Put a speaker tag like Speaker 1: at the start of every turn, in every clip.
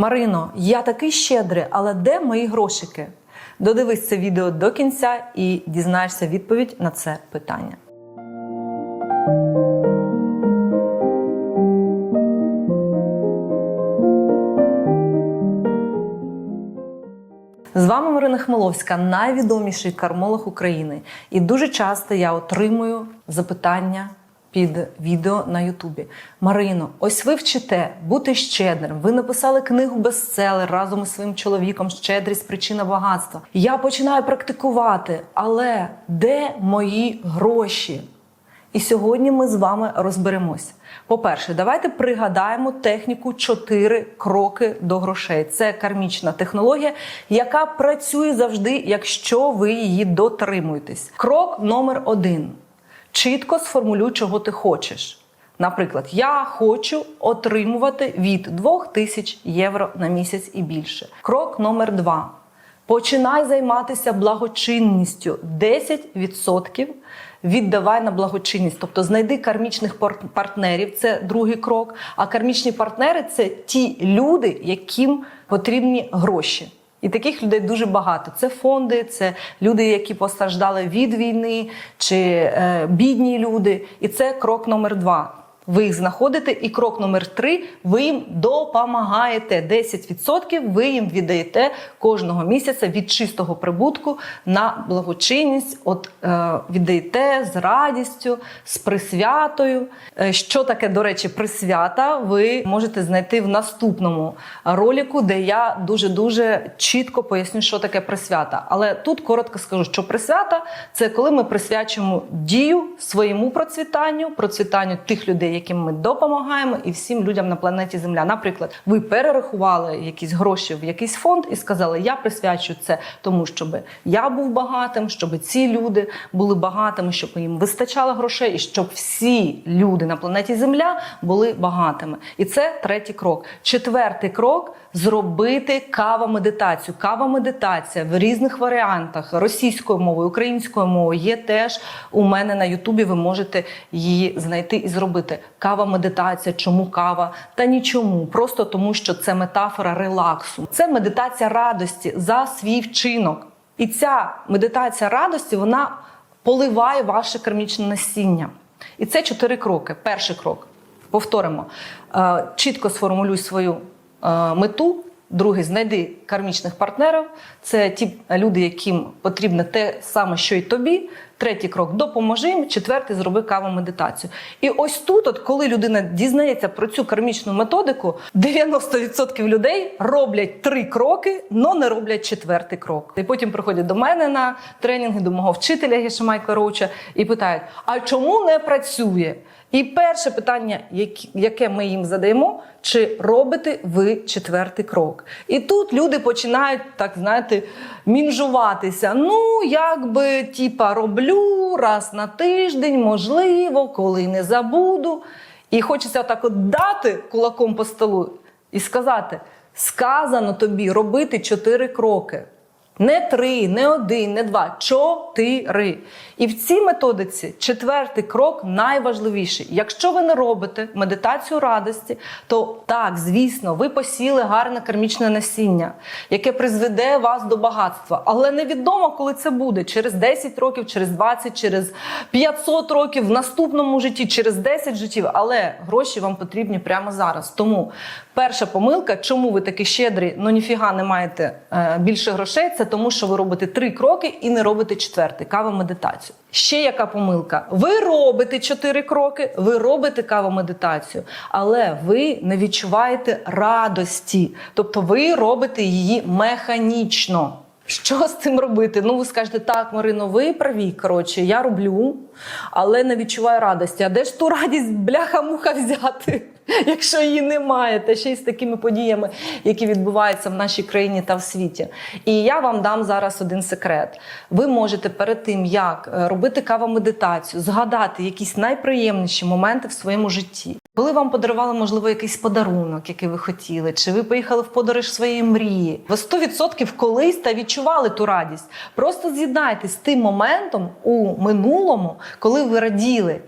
Speaker 1: Марино, я такий щедрий, але де мої грошики? Додивись це відео до кінця і дізнаєшся відповідь на це питання. З вами Марина Хмеловська, найвідоміший кармолог України. І дуже часто я отримую запитання під відео на Ютубі. Марино, ось ви вчите бути щедрим. Ви написали книгу бестселер разом із своїм чоловіком Щедрість причина багатства. Я починаю практикувати, але де мої гроші? І сьогодні ми з вами розберемось. По-перше, давайте пригадаємо техніку 4 кроки до грошей. Це кармічна технологія, яка працює завжди, якщо ви її дотримуєтесь. Крок номер один: чітко сформулюй, чого ти хочеш. Наприклад, я хочу отримувати від 2000 євро на місяць і більше. Крок номер два. Починай займатися благочинністю. 10% віддавай на благочинність. Тобто знайди кармічних пар- партнерів, це другий крок. А кармічні партнери це ті люди, яким потрібні гроші. І таких людей дуже багато. Це фонди, це люди, які постраждали від війни, чи е, бідні люди. І це крок номер два. Ви їх знаходите, і крок номер три ви їм допомагаєте. 10% ви їм віддаєте кожного місяця від чистого прибутку на благочинність. От е, віддаєте з радістю, з присвятою. Е, що таке, до речі, присвята? Ви можете знайти в наступному ролику, де я дуже дуже чітко поясню, що таке присвята. Але тут коротко скажу, що присвята це коли ми присвячуємо дію своєму процвітанню, процвітанню тих людей, яким ми допомагаємо, і всім людям на планеті Земля. Наприклад, ви перерахували якісь гроші в якийсь фонд і сказали, я присвячую це тому, щоб я був багатим, щоб ці люди були багатими, щоб їм вистачало грошей, і щоб всі люди на планеті Земля були багатими. І це третій крок. Четвертий крок зробити кава-медитацію. Кава-медитація в різних варіантах російською мовою, українською мовою є теж у мене на Ютубі. Ви можете її знайти і зробити. Кава-медитація. Чому кава? Та нічому. Просто тому, що це метафора релаксу. Це медитація радості за свій вчинок. І ця медитація радості вона поливає ваше кармічне насіння. І це чотири кроки. Перший крок. Повторимо. Е, Чітко сформулюй свою е, мету. Другий знайди кармічних партнерів. Це ті люди, яким потрібно те саме, що й тобі. Третій крок допоможи їм. Четвертий зроби каву медитацію. І ось тут, от коли людина дізнається про цю кармічну методику, 90% людей роблять три кроки, але не роблять четвертий крок. І потім приходять до мене на тренінги, до мого вчителя Геша Майкла Роуча, і питають: а чому не працює? І перше питання, яке ми їм задаємо, чи робите ви четвертий крок? І тут люди починають так знаєте, мінжуватися. Ну, якби типа роблю раз на тиждень, можливо, коли не забуду. І хочеться так от дати кулаком по столу і сказати: сказано тобі робити чотири кроки. Не три, не один, не два, чотири. І в цій методиці четвертий крок найважливіший. Якщо ви не робите медитацію радості, то так, звісно, ви посіли гарне кармічне насіння, яке призведе вас до багатства. Але невідомо, коли це буде через 10 років, через 20, через 500 років, в наступному житті, через 10 життів. Але гроші вам потрібні прямо зараз. Тому перша помилка, чому ви такі щедрі, ну ніфіга не маєте е, більше грошей, це тому, що ви робите три кроки і не робите четвертий кава медитацію. Ще яка помилка? Ви робите чотири кроки, ви робите каву медитацію, але ви не відчуваєте радості, тобто ви робите її механічно. Що з цим робити? Ну, ви скажете, так, Марино, ви праві. Коротше, я роблю, але не відчуваю радості. А де ж ту радість бляха-муха взяти, якщо її немає, та ще й з такими подіями, які відбуваються в нашій країні та в світі? І я вам дам зараз один секрет. Ви можете перед тим, як е, робити кава-медитацію, згадати якісь найприємніші моменти в своєму житті. Коли вам подарували, можливо, якийсь подарунок, який ви хотіли, чи ви поїхали в подорож своєї мрії, ви 100% колись та відчували ту радість. Просто з'єднайтесь з тим моментом у минулому, коли ви раділи.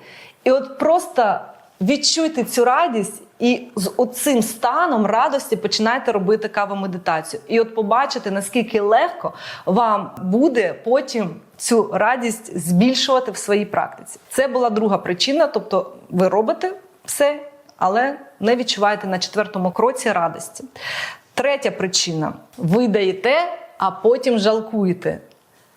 Speaker 1: І от просто відчуйте цю радість І з оцим станом радості починайте робити каву медитацію. І от побачите, наскільки легко вам буде потім цю радість збільшувати в своїй практиці. Це була друга причина, тобто ви робите все, але не відчуваєте на четвертому кроці радості. Третя причина: ви даєте, а потім жалкуєте.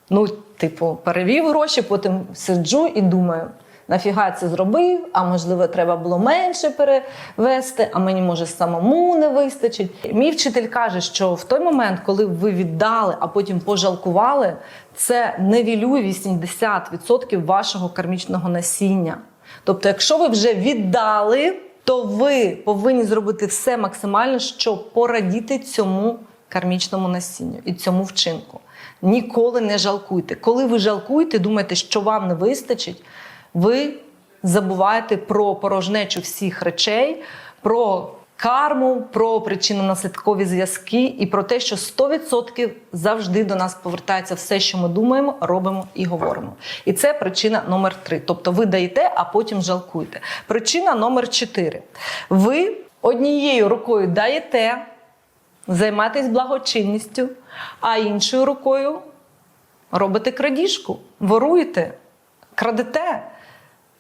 Speaker 1: Ну, типу, перевів гроші, потім сиджу і думаю. Нафіга це зробив, а можливо, треба було менше перевести, а мені може самому не вистачить. Мій вчитель каже, що в той момент, коли ви віддали, а потім пожалкували, це невілює 80% вашого кармічного насіння. Тобто, якщо ви вже віддали, то ви повинні зробити все максимально, щоб порадіти цьому кармічному насінню і цьому вчинку. Ніколи не жалкуйте. Коли ви жалкуєте, думаєте, що вам не вистачить, ви забуваєте про порожнечу всіх речей, про карму, про причинно-наслідкові зв'язки і про те, що 100% завжди до нас повертається все, що ми думаємо, робимо і говоримо. І це причина номер три. Тобто ви даєте, а потім жалкуєте. Причина номер чотири. Ви однією рукою даєте, займаєтесь благочинністю, а іншою рукою робите крадіжку, воруєте, крадете.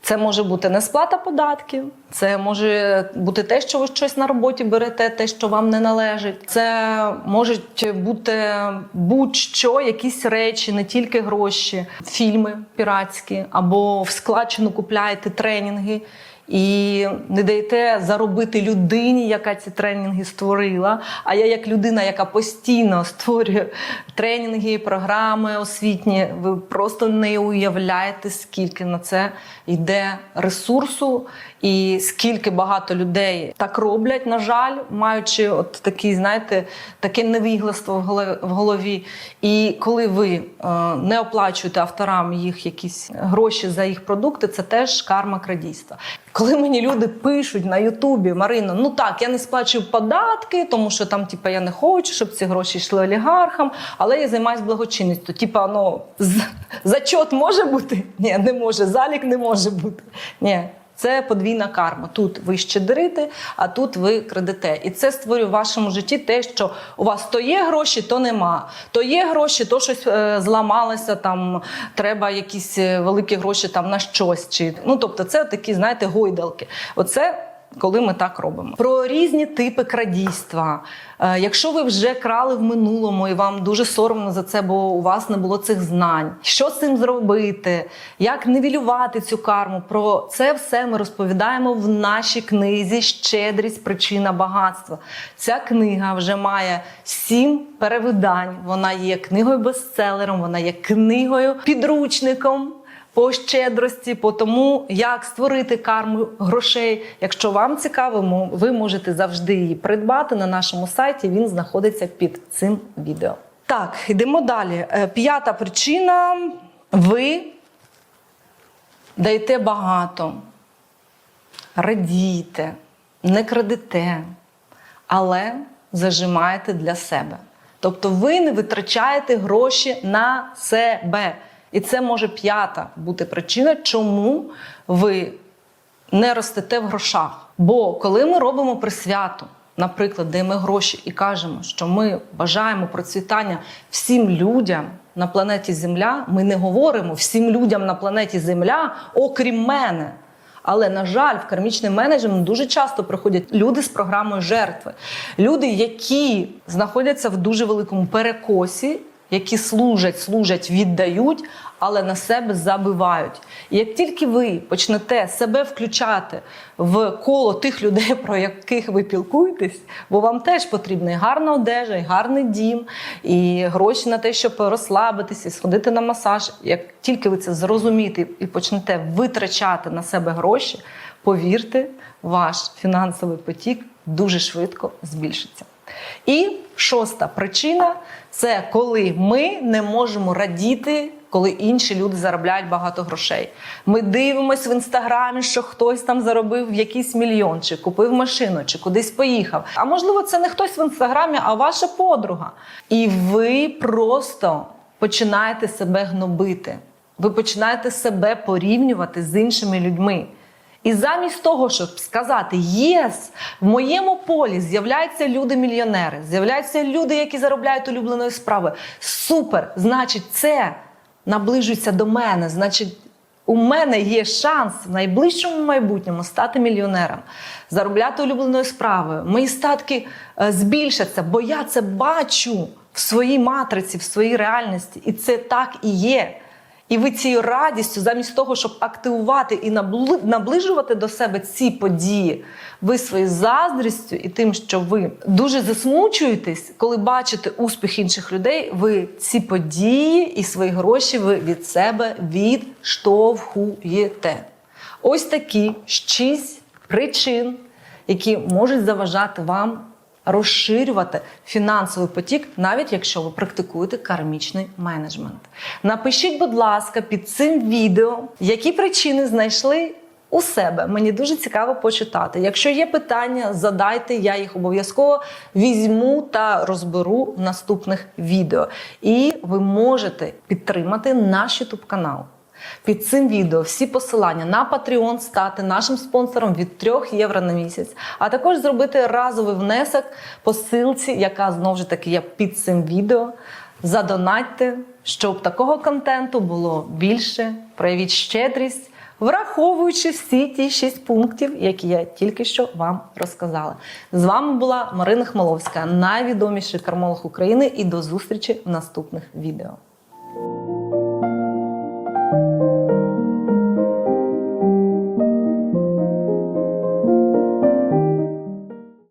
Speaker 1: Це може бути несплата податків, це може бути те, що ви щось на роботі берете, те, що вам не належить. Це можуть бути будь-що, якісь речі, не тільки гроші, фільми піратські, або в складчину купляєте тренінги. І не даєте заробити людині, яка ці тренінги створила. А я, як людина, яка постійно створює тренінги, програми освітні, ви просто не уявляєте, скільки на це йде ресурсу, і скільки багато людей так роблять, на жаль, маючи от такий, знаєте, таке невігластво в голові. І коли ви е, не оплачуєте авторам їх якісь гроші за їх продукти, це теж карма крадійства. Коли мені люди пишуть на Ютубі, Марино, ну так, я не сплачую податки, тому що там, типа, я не хочу, щоб ці гроші йшли олігархам, але я займаюся благочинністю. Типа, ну зачот може бути? Ні, не може. Залік не може бути. Ні. Це подвійна карма. Тут ви щедрите, а тут ви крадете. І це створює в вашому житті те, що у вас то є гроші, то нема. То є гроші, то щось е, зламалося, там треба якісь е, великі гроші там на щось. Чи ну тобто, це такі, знаєте, гойдалки. Оце. Коли ми так робимо про різні типи крадійства. Е, якщо ви вже крали в минулому і вам дуже соромно за це, бо у вас не було цих знань, що з цим зробити, як нивелювати цю карму, про це все ми розповідаємо в нашій книзі Щедрість, причина багатства. Ця книга вже має сім перевидань. Вона є книгою бестселером, вона є книгою підручником по щедрості, по тому, як створити карму грошей. Якщо вам цікаво, ви можете завжди її придбати на нашому сайті. Він знаходиться під цим відео. Так, йдемо далі. Е, П'ята причина: ви даєте багато, радієте, не крадете, але зажимаєте для себе. Тобто ви не витрачаєте гроші на себе. І це може п'ята бути причина, чому ви не ростете в грошах. Бо коли ми робимо присвяту, наприклад, даємо гроші і кажемо, що ми бажаємо процвітання всім людям на планеті Земля, ми не говоримо всім людям на планеті Земля, окрім мене. Але на жаль, в кармічний менеджмент дуже часто приходять люди з програмою жертви, люди, які знаходяться в дуже великому перекосі, які служать, служать, віддають, але на себе забивають. І як тільки ви почнете себе включати в коло тих людей, про яких ви пілкуєтесь, бо вам теж потрібна і гарна одежа, і гарний дім, і гроші на те, щоб розслабитися, і сходити на масаж. Як тільки ви це зрозумієте і почнете витрачати на себе гроші, повірте, ваш фінансовий потік дуже швидко збільшиться. І шоста причина це коли ми не можемо радіти, коли інші люди заробляють багато грошей. Ми дивимося в інстаграмі, що хтось там заробив якийсь мільйон, чи купив машину, чи кудись поїхав. А можливо, це не хтось в інстаграмі, а ваша подруга. І ви просто починаєте себе гнобити. Ви починаєте себе порівнювати з іншими людьми. І замість того, щоб сказати єс, в моєму полі з'являються люди-мільйонери, з'являються люди, які заробляють улюбленої справи. Супер! Значить, це наближується до мене. Значить, у мене є шанс в найближчому майбутньому стати мільйонером, заробляти улюбленою справою. Мої статки е, збільшаться, бо я це бачу в своїй матриці, в своїй реальності. І це так і є. І ви цією радістю, замість того, щоб активувати і наближувати до себе ці події, ви своєю заздрістю і тим, що ви дуже засмучуєтесь, коли бачите успіх інших людей, ви ці події і свої гроші ви від себе відштовхуєте. Ось такі шість причин, які можуть заважати вам розширювати фінансовий потік, навіть якщо ви практикуєте кармічний менеджмент. Напишіть, будь ласка, під цим відео, які причини знайшли у себе. Мені дуже цікаво почитати. Якщо є питання, задайте, я їх обов'язково візьму та розберу в наступних відео. І ви можете підтримати наш YouTube канал. Під цим відео всі посилання на Patreon стати нашим спонсором від 3 євро на місяць, а також зробити разовий внесок по ссылці, яка знову ж таки є під цим відео. Задонатьте, щоб такого контенту було більше. Проявіть щедрість, враховуючи всі ті шість пунктів, які я тільки що вам розказала. З вами була Марина Хмеловська, найвідоміший кармолог України, і до зустрічі в наступних відео.